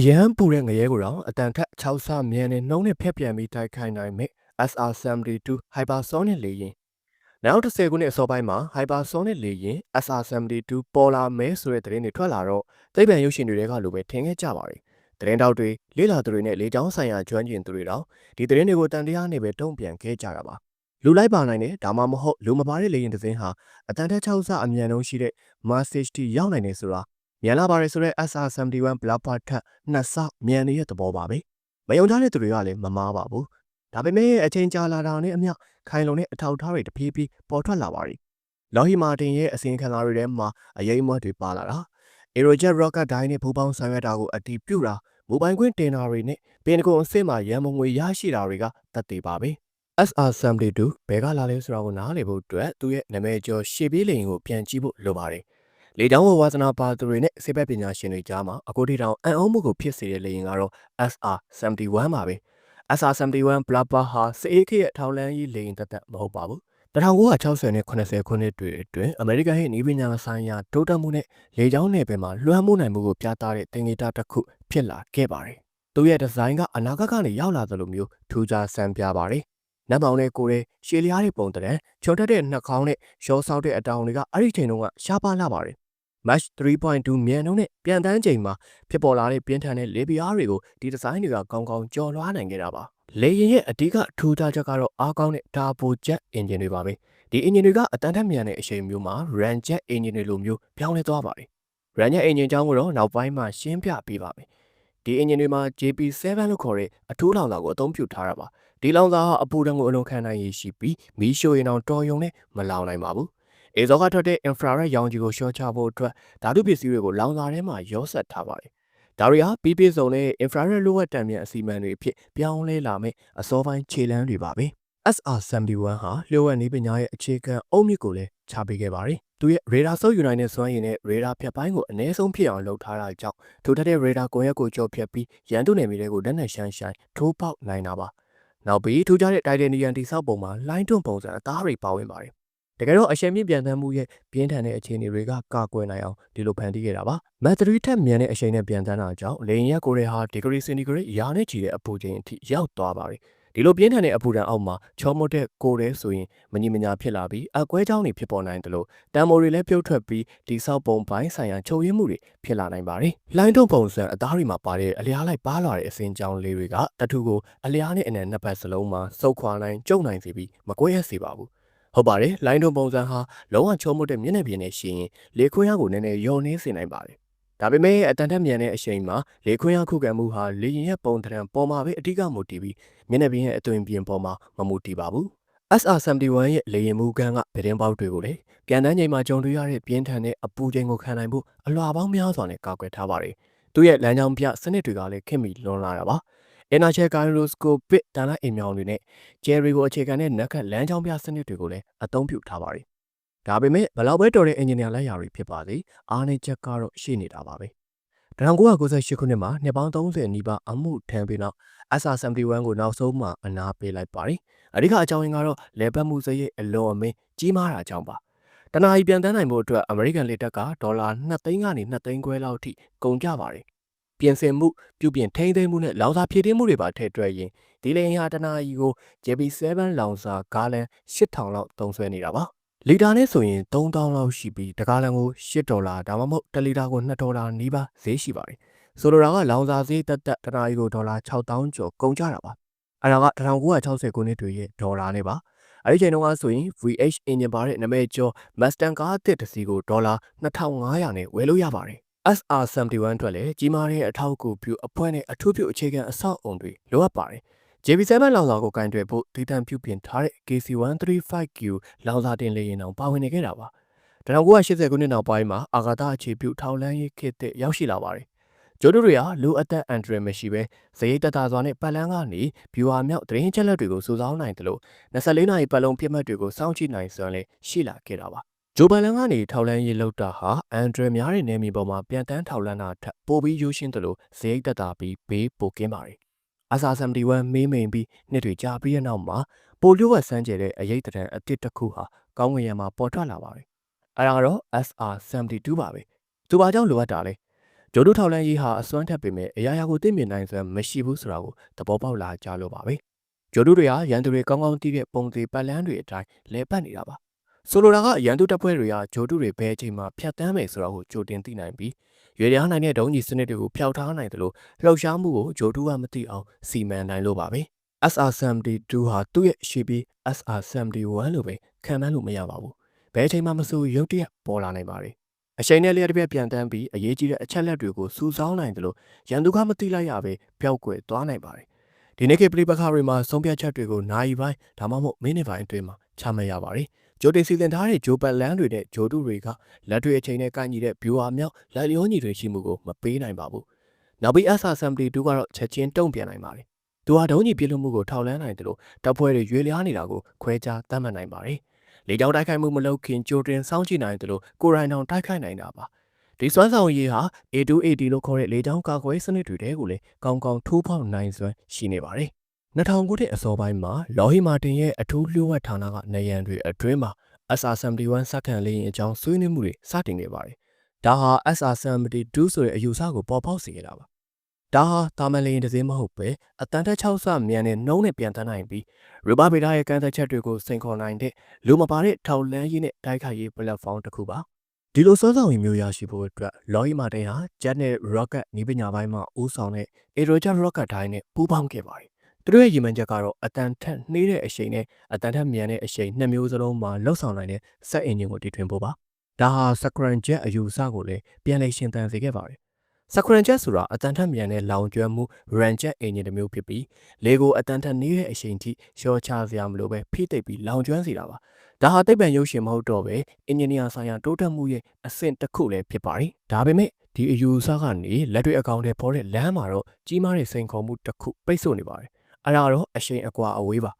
အရန်ပူတဲ့ငရဲကိုတော့အတန်ထက်6ဆမြန်နဲ့နှုံးနဲ့ဖက်ပြန်ပြီးတိုက်ခိုက်နိုင်မဲ့ SR-72 Hypersonic လေယာဉ်နောက်30ခုနှစ်အစောပိုင်းမှာ Hypersonic လေယာဉ် SR-72 ပေါ်လာမဲဆိုတဲ့သတင်းတွေထွက်လာတော့သိပ္ပံရုပ်ရှင်တွေကလိုပဲထင်ခဲ့ကြပါတယ်။သတင်းတောက်တွေလေးလာသူတွေနဲ့လေကြောင်းဆိုင်ရာကျွမ်းကျင်သူတွေတော့ဒီသတင်းတွေကိုတန်တရားနဲ့ပဲတုံ့ပြန်ခဲ့ကြတာပါ။လူလိုက်ပါနိုင်တဲ့ဒါမှမဟုတ်လူမပါတဲ့လေယာဉ်တစ်စင်းဟာအတန်ထက်6ဆအမြန်နှုန်းရှိတဲ့ Mach 60ရောက်နိုင်တယ်ဆိုတာ မြန်လာပါတယ်ဆိုတော့ SR71 Blackbird ထက်နှစ်ဆမြန်နေတဲ့သဘောပါပဲမယုံကြတဲ့သူတွေကလည်းမမားပါဘူးဒါပေမဲ့အချိန်ကြာလာတာနဲ့အမျှခိုင်လုံတဲ့အထောက်အထားတွေတဖြည်းဖြည်းပေါ်ထွက်လာပါတယ်လော်ဟီမာတင်ရဲ့အစီအခံစာတွေထဲမှာအရေးမွက်တွေပါလာတာ Aerojet Rocket ဒိုင်းနဲ့ပူးပေါင်းဆောင်ရွက်တာကိုအတည်ပြုတာမိုဘိုင်းခွင့်တင်တာတွေနဲ့ပင်တကွန်အစ်စ်မှာရန်မုံငွေရရှိတာတွေကသက်သေပါပဲ SR72 ဘယ်ကလာလဲဆိုတာကိုနားလည်ဖို့အတွက်သူ့ရဲ့နာမည်ကျော်ရှေ့ပြေးလိန်ကိုပြန်ကြည့်ဖို့လိုပါတယ် လေတောင်းဝဝသနာပါသူတွေနဲ့စေဘက်ပညာရှင်တွေကြားမှာအကိုတီတောင်အံ့ဩမှုကိုဖြစ်စေတဲ့လေရင်ကတော့ SR71 ပါပဲ SR71 Blabber ဟာစေအေးခေရဲ့ထောင်လန်းကြီးလေရင်တက်တက်မဟုတ်ပါဘူး1960နဲ့80ခုနှစ်တွေအတွင်းအမေရိကန်ရဲ့ဤပညာဆိုင်ရာတိုးတက်မှုနဲ့လေကြောင်းနယ်ပယ်မှာလွှမ်းမိုးနိုင်မှုကိုပြသတဲ့သင်္ကေတတစ်ခုဖြစ်လာခဲ့ပါတယ်။သူရဲ့ဒီဇိုင်းကအနာဂတ်ကနေရောက်လာသလိုမျိုးထူးခြားဆန်းပြပါတယ်။နတ်မောင်နဲ့ကိုရဲရှည်လျားတဲ့ပုံတံချုံတက်တဲ့နှာခေါင်းနဲ့ရောဆောက်တဲ့အတောင်တွေကအဲ့ဒီချိန်တုန်းကရှားပါလာပါတယ်။ Match 3.2မြန်နှုန်းနဲ့ပြန်တန်းချိန်မှာဖြစ်ပေါ်လာတဲ့ပြင်းထန်တဲ့လေပြားတွေကိုဒီဒီဇိုင်းတွေကကောင်းကောင်းကျော်လွှားနိုင်ခဲ့တာပါ။လေရင်ရဲ့အဓိကထူးခြားချက်ကတော့အားကောင်းတဲ့ turbo jet engine တွေပါပဲ။ဒီ engine တွေကအတန်ထက်မြန်တဲ့အချိန်မျိုးမှာ ram jet engine တွေလိုမျိုးပြောင်းလဲသွားပါတယ်။ ram jet engine ကြောင်းကိုတော့နောက်ပိုင်းမှာရှင်းပြပေးပါမယ်။ဒီ engine တွေမှာ JP7 လို့ခေါ်တဲ့အထူးလောင်စာကိုအသုံးပြုထားတာပါ။ဒီလောင်စာဟာအပူဓာတ်ကိုအလွန်ခံနိုင်ရည်ရှိပြီးမီးရှို့ရင်တော့တော်ယုံနဲ့မလောင်နိုင်ပါဘူး။ အေဇောကထွက်တဲ့ infrared ရောင်ခြည်ကိုရှော့ချဖို့အတွက်ဓာတုပစ္စည်းတွေကိုလောင်စာထဲမှာရောဆက်ထားပါတယ်။ဒါတွေဟာပြီးပြည့်စုံတဲ့ infrared လိုဝက်တံမြန်အစီအမံတွေအဖြစ်ပြောင်းလဲလာမယ့်အစောပိုင်းခြေလှမ်းတွေပါပဲ။ SR71 ဟာလျှို့ဝှက်နည်းပညာရဲ့အခြေခံအုတ်မြစ်ကိုလည်းချပေးခဲ့ပါတယ်။သူရဲ့ radar ဆုပ်ယူနိုင်တဲ့စွမ်းရည်နဲ့ radar ဖြတ်ပိုင်းကိုအနည်းဆုံးဖြစ်အောင်လုပ်ထားတာကြောင့်ထိုထက်တဲ့ radar ကွန်ရက်ကိုကြော်ဖြတ်ပြီးရန်သူနယ်မြေတွေကိုလက်နက်ရှမ်းရှိုင်းထိုးပေါက်နိုင်တာပါ။နောက်ပြီးထူးခြားတဲ့ titanium တိဆောက်ပုံမှာလိုင်းတွန့်ပုံစံအသားတွေပါဝင်ပါတယ်။ တကယ်တော့အရှင်မြင့်ပြန်တမ်းမှုရဲ့ပြင်းထန်တဲ့အခြေအနေတွေကကာကွယ်နိုင်အောင်ဒီလိုဖန်တီးခဲ့တာပါ။မက်သရီထက်မြန်တဲ့အချိန်နဲ့ပြန်တမ်းတာကြောင့်လေရင်ရက်ကိုရဲဟာဒီဂရီစင်တီဂရိတ်ရာနဲ့ချီတဲ့အပူချိန်အထိရောက်သွားပါတယ်။ဒီလိုပြင်းထန်တဲ့အပူဒဏ်အောက်မှာချောမွတ်တဲ့ကိုရဲဆိုရင်မညီမညာဖြစ်လာပြီးအကွဲကြောင်းတွေဖြစ်ပေါ်နိုင်တယ်လို့တမ်မိုတွေလည်းပြုတ်ထွက်ပြီးဒီဆောက်ပုံပိုင်းဆိုင်ရာချုပ်ရင်းမှုတွေဖြစ်လာနိုင်ပါတယ်။လိုင်းထုံပုံစံအသားတွေမှာပါတဲ့အလျားလိုက်ပါလာတဲ့အစင်းကြောင်းလေးတွေကတထုကိုအလျားနဲ့အနံနှစ်ပတ်စလုံးမှာစုပ်ခွာနိုင်ကျုံနိုင်စေပြီးမကွဲရစေပါဘူး။ ဟုတ်ပါတယ်လိုင်းထုံပုံစံဟာလုံးဝချုံမွတ်တဲ့မျက်နှာပြင်နဲ့ရှင်ရင်လေခွင်းရကိုနည်းနည်းယော်နေစေနိုင်ပါတယ်။ဒါပေမဲ့အတန်တက်မြန်တဲ့အချိန်မှာလေခွင်းရခုခံမှုဟာလေရင်ရဲ့ပုံသဏ္ဍာန်ပေါ်မှာပဲအဓိကမူတည်ပြီးမျက်နှာပြင်ရဲ့အသွင်ပြင်ပေါ်မှာမမူတည်ပါဘူး။ SR71 ရဲ့လေရင်မှုကန်းကဗရင်ပေါက်တွေကိုလည်းပြန်တန်းချိန်မှာကြုံတွေ့ရတဲ့ပြင်းထန်တဲ့အပူချိန်ကိုခံနိုင်ဖို့အလွှာပေါင်းများစွာနဲ့ကာကွယ်ထားပါတယ်။သူ့ရဲ့လမ်းကြောင်းပြစနစ်တွေကလည်းခင်မီလွန်လာတာပါ။ Inertial gyroscopic တန်လိုက်အိမ်မြောင်တွေနဲ့ Jerry ကိုအခြေခံတဲ့နက်ခတ်လမ်းကြောင်းပြစနစ်တွေကိုလည်းအသုံးပြုထားပါတယ်။ဒါပေမဲ့ဘလောက်ပဲတော်တဲ့ engineer လက်ရာတွေဖြစ်ပါစေအားနည်းချက်ကတော့ရှိနေတာပါပဲ။1998ခုနှစ်မှာနှစ်ပေါင်း30နီးပါးအမှုထမ်းပြီးနောက် SR71 ကိုနောက်ဆုံးမှအနာပေးလိုက်ပါတယ်။အဓိကအကြောင်းရင်းကတော့လေပတ်မှုစရိတ်အလွန်အမင်းကြီးမားတာကြောင့်ပါ။တနာရီပြန်တန်းနိုင်ဖို့အတွက်အမေရိကန်လေတပ်ကဒေါ်လာ2သိန်းကနေ2သိန်းခွဲလောက်ထိကုန်ကြပါတယ်။ ပြင်ဆင်မှုပြုပြင်ထိန်းသိမ်းမှုနဲ့လောင်စာဖြည့်တင်းမှုတွေပါထည့်တွက်ရင်ဒီလေယာဉ်ဟာတနာရီကို JB7 လောင်စာကားလန်8000လောက်သုံးစွဲနေတာပါ။လီတာနဲ့ဆိုရင်3000လောက်ရှိပြီးတကားလန်ကို8ဒေါ်လာဒါမှမဟုတ်1လီတာကို2ဒေါ်လာနီးပါးဈေးရှိပါတယ်။ဆိုလိုတာကလောင်စာဈေးတက်တက်တနာရီကိုဒေါ်လာ6000ကျော်ကုန်ကြတာပါ။အဲဒါက1960ခုနှစ်တွေရဲ့ဒေါ်လာနဲ့ပါ။အဲဒီချိန်တုန်းကဆိုရင် VH engine ပါတဲ့နာမည်ကျော် Mustang ကားအသစ်တစ်စီးကိုဒေါ်လာ2500နဲ့ဝယ်လို့ရပါတယ်။ SR71 အတွက်လည်းကြီးမားတဲ့အထောက်အကူပြုအဖွဲ့နဲ့အထူးပြုအခြေခံအဆောက်အုံတွေလိုအပ်ပါတယ်။ JB7 လောင်စာကိုကင်တွယ်ဖို့တည်တံ့ပြုပြင်ထားတဲ့ KC135Q လောင်စာတင်လေယာဉ်တောင်ပါဝင်နေခဲ့တာပါ။1980ခုနှစ်နောက်ပိုင်းမှာအာဂါသအခြေပြုထောက်လန်းရေးခေတ်သစ်ရောက်ရှိလာပါတယ်။ဂျိုဒိုတွေဟာလူအသက်အန္တရာယ်မရှိဘဲဇရိတ်တတစွာနဲ့ပတ်လန်းကနေဗျူဟာမြောက်သတင်းချက်လက်တွေကိုစုဆောင်းနိုင်တယ်လို့24နာရီပတ်လုံးပြစ်မှတ်တွေကိုစောင့်ကြည့်နိုင်စွမ်းလည်းရှိလာခဲ့တာပါ။ ဂျိုဘန်လန်ကနေထောက်လန်းရေးလောက်တာဟာအန်ဒရယ်များတဲ့နေမြေပေါ်မှာပြန်တန်းထောက်လန်းတာထက်ပိုပြီးရိုးရှင်းတယ်လို့ဇရိတ်တတပြီးဘေးပိုကင်းပါတယ်။ SR71 မေးမိန်ပြီးနှစ်တွေကြာပြီးတဲ့နောက်မှာပိုလျှို့ဝှက်စမ်းကြဲတဲ့အရေးတံအတစ်တစ်ခုဟာကောင်းကင်ယံမှာပေါ်ထွက်လာပါတယ်။အဲဒါကတော့ SR72 ပါပဲ။သူဘာကြောင့်လိုအပ်တာလဲ။ဂျိုဒူထောက်လန်းရေးဟာအစွမ်းထက်ပေမဲ့အရာရာကိုသိမြင်နိုင်စွမ်းမရှိဘူးဆိုတာကိုသဘောပေါက်လာကြလို့ပါပဲဂျိုဒူတွေဟာရန်သူတွေကောင်းကောင်းသိတဲ့ပုံသေးပတ်လန်းတွေအတိုင်းလဲပတ်နေတာပါ ဆိုလိုတာကရန်သူတပ်ဖွဲ့တွေကဂျိုဒူတွေဘယ်အချိန်မှဖျက်ဆီးမယ်ဆိုတာကိုကြိုတင်သိနိုင်ပြီးရွေရနိုင်တဲ့ဒုံးကြီးစနစ်တွေကိုဖျောက်ထားနိုင်တယ်လို့လှုပ်ရှားမှုကိုဂျိုဒူကမသိအောင်စီမံနိုင်လို့ပါပဲ SR72 ဟာသူ့ရဲ့ရှိပြီး SR71 လို့ပဲခံမှန်းလို့မရပါဘူးဘယ်အချိန်မှမဆိုရုတ်တရက်ပေါ်လာနိုင်ပါတယ်အချိန်နဲ့လျှက်တစ်ပြက်ပြန်တန်းပြီးအရေးကြီးတဲ့အချက်လက်တွေကိုစူးစောင်းနိုင်တယ်လို့ရန်သူကမသိလိုက်ရပဲပျောက်ကွယ်သွားနိုင်ပါတယ်ဒီနေ့ခေတ်ပရိပခါတွေမှာဆုံးဖြတ်ချက်တွေကိုနိုင်ပိုင်းဒါမှမဟုတ်မိနစ်ပိုင်းအတွင်းမှာချမှတ်ရပါတယ် ဂျိုတင်စီစဉ်ထားတဲ့ဂျိုပတ်လန်းတွေနဲ့ဂျိုတုတွေကလက်တွေအချိန်နဲ့ကိုက်ညီတဲ့ viewer မြောက်လက်လျောညီတွေရှိမှုကိုမပေးနိုင်ပါဘူးနောက်ပြီး SR72 ကတော့ချက်ချင်းတုံ့ပြန်နိုင်ပါတယ်သူဟာဒုံးကြီးပြည့်လို့မှုကိုထောက်လန်းနိုင်တယ်လို့တပ်ဖွဲ့တွေရွေလျားနေတာကိုခွဲခြားသတ်မှတ်နိုင်ပါတယ်လေကြောင်းတိုက်ခိုက်မှုမလုပ်ခင်ကြိုတင်စောင့်ကြည့်နိုင်တယ်လို့ကိုရိုင်းတောင်တိုက်ခိုက်နိုင်တာပါဒီစွမ်းဆောင်ရည်ဟာ A2AD လို့ခေါ်တဲ့လေကြောင်းကာကွယ်စနစ်တွေတဲကိုလည်းကောင်းကောင်းထိုးဖောက်နိုင်စွမ်းရှိနေပါတယ် 2000ခုနှစ်အစောပိုင်းမှာလော်ဟီမာတင်ရဲ့အထူးလျှို့ဝှက်ဌာနကနေရန်တွေအတွင်းမှာ SR71 စက္ကန့်လေးရင်အကြောင်းဆွေးနွေးမှုတွေစတင်ခဲ့ပါတယ်ဒါဟာ SR72 ဆိုတဲ့အယူဆကိုပေါ်ပေါက်စေခဲ့တာပါဒါဟာတာမန်လေးရင်တစ်စင်းမဟုတ်ပဲအတန်တက်6ဆမြန်တဲ့နှုံးနဲ့ပြန်တန်းနိုင်ပြီးရူဘာဗေဒရဲ့ကန့်သက်ချက်တွေကိုစိန်ခေါ်နိုင်တဲ့လူမပါတဲ့ထောက်လန်းရေးနဲ့တိုက်ခိုက်ရေး platform တစ်ခုပါဒီလိုစောဆောင်ရည်မျိုးရရှိဖို့အတွက်လော်ဟီမာတင်ဟာ Jet နဲ့ Rocket နည်းပညာပိုင်းမှာဦးဆောင်တဲ့ Aerojet Rocket တိုင်းနဲ့ပူးပေါင်းခဲ့ပါတယ် သူတို့ရဲ့ရည်မှန်းချက်ကတော့အတန်ထက်နှေးတဲ့အရှိန်နဲ့အတန်ထက်မြန်တဲ့အရှိန်နှစ်မျိုးစလုံးမှာလှုပ်ဆောင်နိုင်တဲ့စက်အင်ဂျင်ကိုတည်ထွင်ဖို့ပါဒါဟာ Scram Jet အယူအဆကိုလည်းပြန်လည်ရှင်သန်စေခဲ့ပါတယ် Scram Jet ဆိုတာအတန်ထက်မြန်တဲ့လောင်ကျွမ်းမှု Ram Jet အင်ဂျင်တစ်မျိုးဖြစ်ပြီးလေကိုအတန်ထက်နှေးတဲ့အရှိန်ထိလျှော့ချစရာမလိုပဲဖိသိပ်ပြီးလောင်ကျွမ်းစေတာပါဒါဟာသိပ္ပံရုပ်ရှင်မဟုတ်တော့ပဲအင်ဂျင်နီယာဆိုင်ရာတိုးတက်မှုရဲ့အဆင့်တစ်ခုလည်းဖြစ်ပါတယ်ဒါပေမဲ့ဒီအယူအဆကနေလက်တွေ့အကောင့်တွေပေါ်တဲ့လမ်းမှာတော့ကြီးမားတဲ့စိန်ခေါ်မှုတစ်ခုပိတ်ဆို့နေပါတယ် အဲ့ဒါတော့အရှိန်အကွာအဝေးပါ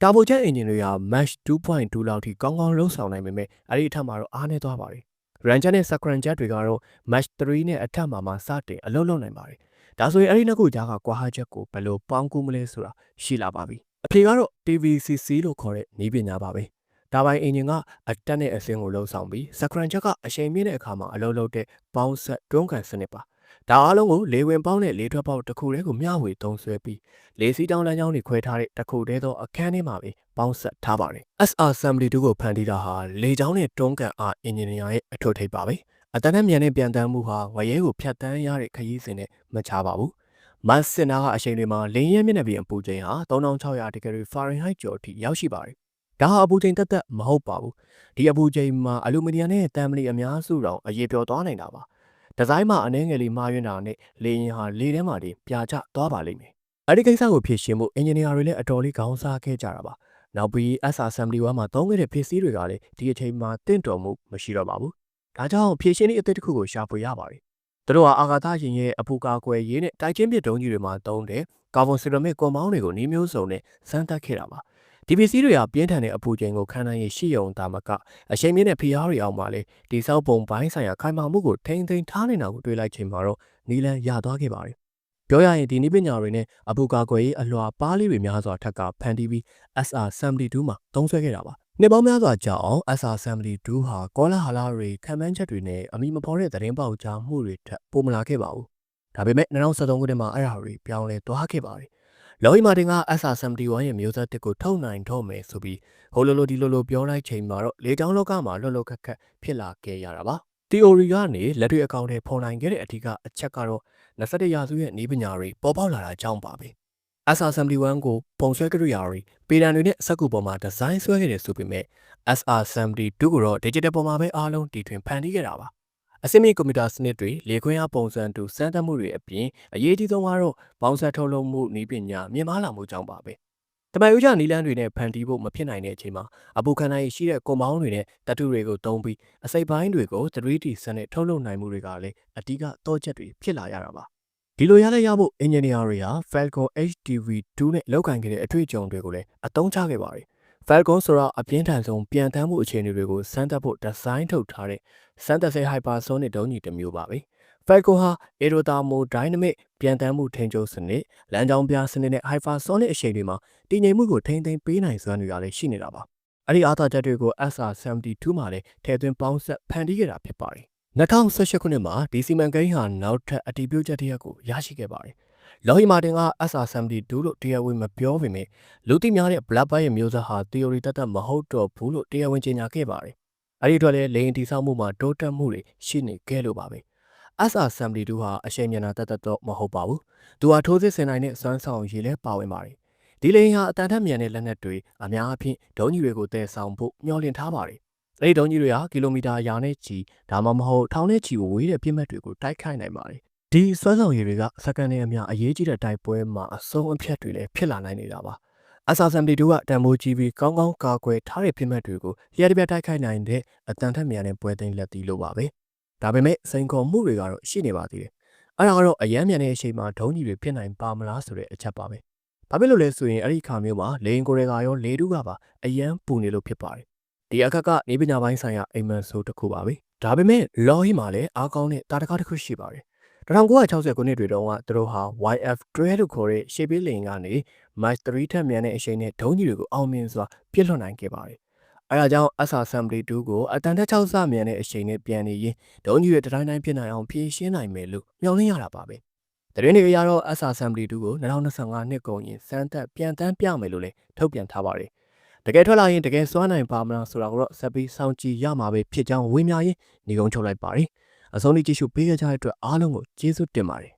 တာဘိုချက်အင်ဂျင်တွေဟာ Mesh 2.2လောက်ထိကောင်းကောင်းလုံးဆောင်နိုင်ပေမဲ့အဲ့ဒီအထက်မှာတော့အားနည်းသွားပါတယ် Ranger နဲ့ Sakran Jet တွေကတော့ Mesh 3နဲ့အထက်မှာမှစတင်အလုပ်လုပ်နိုင်ပါတယ်ဒါဆိုရင်အဲ့ဒီနှစ်ခုကြားကကွာဟချက်ကိုဘယ်လိုပေါင်းကူးမလဲဆိုတာရှိလာပါပြီအဖြေကတော့ TVCC လို့ခေါ်တဲ့နည်းပညာပါပဲဒါပိုင်းအင်ဂျင်ကအတက်နဲ့အဆင်းကိုလှုပ်ဆောင်ပြီး Sakran Jet ကအရှိန်မြင့်တဲ့အခါမှာအလုပ်လုပ်တဲ့ပေါင်းဆက်တွန်းကန်စနစ်ပါ ဒါအားလုံးကိုလေဝင်ပေါင်းနဲ့လေထွက်ပေါက်တစ်ခုတည်းကိုမျှဝေသုံးစွဲပြီးလေစီးတောင်းလမ်းကြောင်းတွေခွဲထားတဲ့တစ်ခုတည်းသောအခန်းထဲမှာပဲပေါင်းဆက်ထားပါတယ် SR72 ကိုဖန်တီးတာဟာလေကြောင်းနဲ့တွန်းကန်အားအင်ဂျင်နီယာရဲ့အထွတ်ထိပ်ပါပဲအတန်းနဲ့မြန်တဲ့ပြန်တမ်းမှုဟာဝရဲကိုဖြတ်တန်းရတဲ့ခရီးစဉ်နဲ့မချပါဘူးမတ်စင်နာကအချိန်တွေမှာလေရင်မျက်နှာပြင်အပူချိန်ဟာ3600ဒီဂရီဖာရင်ဟိုက်ကျော်အထိရောက်ရှိပါတယ်ဒါဟာအပူချိန်တက်တက်မဟုတ်ပါဘူးဒီအပူချိန်မှာအလူမီနီယံနဲ့တမ်မလီအများစုတောင်အရေးပြောသွားနိုင်တာပါ ဒီဇိုင်းမှာအနှဲငယ်လေးမှားယွင်းတာနဲ့လေရင်ဟာလေထဲမှာတင်ပြာကျသွားပါလိမ့်မယ်အဲ့ဒီကိစ္စကိုဖြေရှင်းဖို့အင်ဂျင်နီယာတွေလည်းအတော်လေးခေါင်းစားခဲ့ကြတာပါနောက်ပြီး SR71 မှာသုံးခဲ့တဲ့ PC တွေကလည်းဒီအချိန်မှာတင့်တော်မှုမရှိတော့ပါဘူးဒါကြောင့်ဖြည့်ရှင်းရေးအသစ်တစ်ခုကိုရှာဖွေရပါတယ်သူတို့ဟာအာဂါသရင်ရဲ့အပူကာကွယ်ရေးနဲ့တိုက်ချင်းပစ်ဒုံးကြီးတွေမှာသုံးတဲ့ကာဗွန်ဆီရမစ်ကွန်ပေါင်းတွေကိုနှီးမျိုးစုံနဲ့စမ်းသပ်ခဲ့တာပါ ဒီပစ္စည်းတွေဟာပြင်းထန်တဲ့အပူချိန်ကိုခံနိုင်ရရှိရုံသာမကအချိန်မြင့်တဲ့ဖိအားတွေအောက်မှာလေဒီဆောက်ပုံပိုင်းဆိုင်ရာခိုင်မာမှုကိုထိန်းသိမ်းထားနေတာကိုတွေ့လိုက်ချိန်မှာတော့နီလန်ရသွားခဲ့ပါတယ်ပြောရရင်ဒီနိပညာတွေနဲ့အပူကာကွယ်ရေးအလွှာပါးလေးတွေများစွာထက်ကဖန်တီးပြီး SR72 မှာသုံးစွဲခဲ့တာပါနှစ်ပေါင်းများစွာကြာအောင် SR72 ဟာကောလာဟာလာတွေခံမှန်းချက်တွေနဲ့အမိမဖော်တဲ့သတင်းပေါက်ကြားမှုတွေထက်ပိုမလာခဲ့ပါဘူးဒါပေမဲ့2023ခုနှစ်မှာအဲ့ဒါတွေပြောင်းလဲသွားခဲ့ပါတယ် လော်ဟီမာတင်က SR71 ရဲ့မျိုးဆက်တစ်ကိုထုတ်နိုင်တော့မယ်ဆိုပြီးဟိုလိုလိုဒီလိုလိုပြောလိုက်ချိန်မှာတော့လေကြောင်းလောကမှာလွတ်လွတ်ခက်ခက်ဖြစ်လာခဲ့ရတာပါ။ theory ကနေလက်တွေ့အကောင့်ထဲပေါ်နိုင်ခဲ့တဲ့အထူးကအချက်ကတော့21ရာစုရဲ့နည်းပညာတွေပေါ်ပေါက်လာတာကြောင့်ပါပဲ။ SR71 ကိုပုံဆွဲကြရတွေပေတံတွေနဲ့စက်ကူပေါ်မှာဒီဇိုင်းဆွဲခဲ့တယ်ဆိုပေမဲ့ SR72 ကိုတော့ digital ပေါ်မှာပဲအားလုံးတည်ထွင်ဖန်တီးခဲ့တာပါ။ အစင်းမြင့်ကွန်ပျူတာစနစ်တွေလေခွင်းအားပုံစံတူစမ်းသပ်မှုတွေအပြင်အရေးကြီးဆုံးကတော့ပေါင်းဆက်ထုတ်လုပ်မှုနည်းပညာမြင့်မားလာမှုကြောင့်ပါပဲ။တမန်ဦးကြနီလန်းတွေနဲ့ဖန်တီးဖို့မဖြစ်နိုင်တဲ့အချိန်မှာအပူခံနိုင်ရှိတဲ့ကွန်ပေါင်းတွေနဲ့တတုတွေကိုသုံးပြီးအစိပ်ပိုင်းတွေကို 3D စနစ်ထုတ်လုပ်နိုင်မှုတွေကလည်းအဓိကတော့ချက်တွေဖြစ်လာရတာပါ။ဒီလိုရတဲ့ရဖို့အင်ဂျင်နီယာတွေဟာ Falcon HTV2 နဲ့လောက်ကန်ခဲ့တဲ့အထွေအကြုံတွေကိုလည်းအသုံးချခဲ့ပါတယ်။ Falcon ဆိုတာအပြင်းထန်ဆုံးပြန်တမ်းမှုအခြေအနေတွေကိုစမ်းသပ်ဖို့ဒီဇိုင်းထုတ်ထားတဲ့ စမ်းသပ်ဆဲ hypersonic ဒုံးကြီးတစ်မျိုးပါပဲ။ Falcon ဟာ aerodynamic ပြန်တမ်းမှုထိန်းချုပ်စနစ်လမ်းကြောင်းပြစနစ်နဲ့ hypersonic အရှိန်တွေမှာတည်ငြိမ်မှုကိုထိန်းသိမ်းပေးနိုင်စွမ်းတွေကလည်းရှိနေတာပါ။အဲ့ဒီအားသာချက်တွေကို SR72 မှာလည်းထည့်သွင်းပေါင်းဆက်ဖန်တီးခဲ့တာဖြစ်ပါတယ်2018ခုနှစ်မှာဒီစီမံကိန်းဟာနောက်ထပ်အတည်ပြုချက်တစ်ရပ်ကိုရရှိခဲ့ပါတယ်။လော်ဟီမာတင်က SR72 လို့တရားဝင်မပြောပေမဲ့လူသိများတဲ့ Black Bite ရဲ့မျိုးဆက်ဟာ theory တတ်တတ်မဟုတ်တော့ဘူးလို့တရားဝင်ကြေညာခဲ့ပါတယ်။ အဲဒီအတွက်လည်းလိန်တီဆောက်မှုမှာတိုးတက်မှုတွေရှိနေခဲ့လို့ပါပဲ။ SR72 ဟာအရှိန်မြန်တာတတ်တတ်တော့မဟုတ်ပါဘူး။သူဟာထိုးစစ်ဆင်နိုင်တဲ့စွမ်းဆောင်ရည်လည်းပါဝင်ပါတယ်။ဒီလိန်ဟာအတန်ထက်မြန်တဲ့လက်နက်တွေအများအပြားဒုံးကြီးတွေကိုတည်ဆောင်ဖို့မျှော်လင့်ထားပါတယ်။အဲဒီဒုံးကြီးတွေဟာကီလိုမီတာရာနဲ့ချီဒါမှမဟုတ်ထောင်နဲ့ချီဝေးတဲ့ပြစ်မှတ်တွေကိုတိုက်ခိုက်နိုင်ပါတယ်။ဒီစွမ်းဆောင်ရည်တွေကစက္ကန့်နဲ့အမျှအရေးကြီးတဲ့တိုက်ပွဲမှာအဆုံးအဖြတ်တွေလည်းဖြစ်လာနိုင်နေတာပါ။ SR72 ကတန်ဖိုးကြီးပြီးကောင်းကောင်းကာကွယ်ထားတဲ့ပြစ်မှတ်တွေကိုလျှက်တစ်ပြက်တိုက်ခိုက်နိုင်တဲ့အတန်ထက်မြန်တဲ့ပွဲသိမ်းလက်သီးလို့ပါပဲ။ဒါပေမဲ့စိန်ခေါ်မှုတွေကတော့ရှိနေပါသေးတယ်။အဲဒါကတော့အယမ်းမြန်တဲ့အချိန်မှာဒုံးကြီးတွေဖြစ်နိုင်ပါမလားဆိုတဲ့အချက်ပါပဲ။ဘာဖြစ်လို့လဲဆိုရင်အဲ့ဒီခါမျိုးမှာလေရင်ကိုတွေကရောလေတူးကပါအယမ်းပူနေလို့ဖြစ်ပါတယ်။ဒီအခက်ကနေပညာပိုင်းဆိုင်ရာအိမ်မန်ဆိုတစ်ခုပါပဲ။ဒါပေမဲ့လော်ဟီမှာလည်းအားကောင်းတဲ့တာတကားတစ်ခုရှိပါတယ်။ 1960ခုနှစ်တွေတုန်းကသူတို့ဟာ YF-12 လို့ခေါ်တဲ့ရှေ့ပြေးလိန်ကနေ Mach 3ထက်မြန်တဲ့အရှိန်နဲ့ဒုံးကြီးတွေကိုအောင်မြင်စွာပြစ်လွှတ်နိုင်ခဲ့ပါတယ်။အဲဒါကြောင့် SR-72 ကိုအတန်တက်6ဆမြန်တဲ့အရှိန်နဲ့ပြန်နေရင်ဒုံးကြီးတွေတိုင်းတိုင်းဖြစ်နိုင်အောင်ဖြည့်ရှင်းနိုင်မယ်လို့မျှော်လင့်ရတာပါပဲ။တရင်တွေအရတော့ SR-72 ကို2025နှစ်ကုန်ရင်စမ်းသပ်ပြန်တန်းပြမယ်လို့လည်းထုတ်ပြန်ထားပါတယ်။တကယ်ထွက်လာရင်တကယ်စွမ်းနိုင်ပါမလားဆိုတာကိုတော့ဆက်ပြီးစောင့်ကြည့်ရမှာပဲဖြစ်ကြောင်းဝေမျှရင်းညီကုန်းချုပ်လိုက်ပါတယ်။ အဆုံးထိကြည့်ရှုပေးကြတဲ့အတွက်အားလုံးကိုကျေးဇူးတင်ပါတယ်